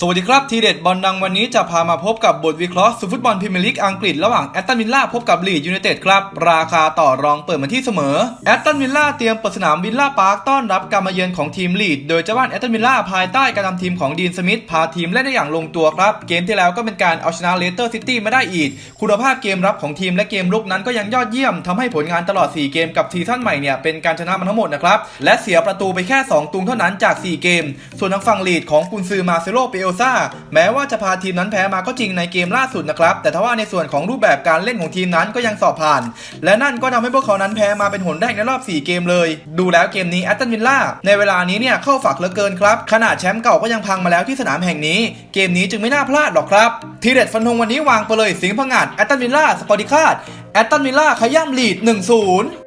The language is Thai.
สวัสดีครับ ทีเด็ดบอลดังวันนี้จะพามาพบกับบทวิเคราะห์สุฟุตบอลพรีเมียร์ลีกอังกฤษระหว่างแอตตันวิลล่าพบกับลีดยูไนเต็ดครับ ราคาต่อรองเปิดมาที่เสมอแอตตันวิลล่าเตรียมเปิดสนามวิลล่าพาร์คต้อนรับการมาเยือนของทีมลีดโดยเจ้าบ้านแอตตันวิลล่าภายใต้การนำทีมของดีนสมิธพาทีมเล่นได้อย่างลงตัวครับ เกมที่แล้วก็เป็นการเอาชนะเลสเตอร์ซิตี้ไมาได้อีก คุณภาพเกมรับของทีมและเกมลุกนั้นก็ยังยอดเยี่ยมทำให้ผลงานตลอด 4 เกมกับซีซั่นใหม่เนี่ยเป็นการชนะมันทั้งหมดนะครับและเสียประตูไปแค่ 2 ตุงเท่านั้นจาก 4 เกม ส่วนทางฝั่งลีดของกุนซือมาเซโลเปโอซาแม้ว่าจะพาทีมนั้นแพ้มาก็จริงในเกมล่าสุดนะครับ แต่ทว่าในส่วนของรูปแบบการเล่นของทีมนั้นก็ยังสอบผ่าน และนั่นก็ทำให้พวกเขานั้นแพ้มาเป็นหนแรกในรอบ 4 เกมเลย ดูแล้วเกมนี้แอตตันวิลล่าในเวลานี้เนี่ยเข้าฝักเหลือเกินครับขนาดแชมป์เก่าก็ยังพังมาแล้วที่สนามแห่งนี้ เกมนี้จึงไม่น่าพลาดหรอกครับทีเด็ดฟันธงวันนี้วางไปเลยสิงห์พังงาดแอตตันวิลล่าสปอร์ติคาดแอตตันวิลล่าขย้ำลีด 1-0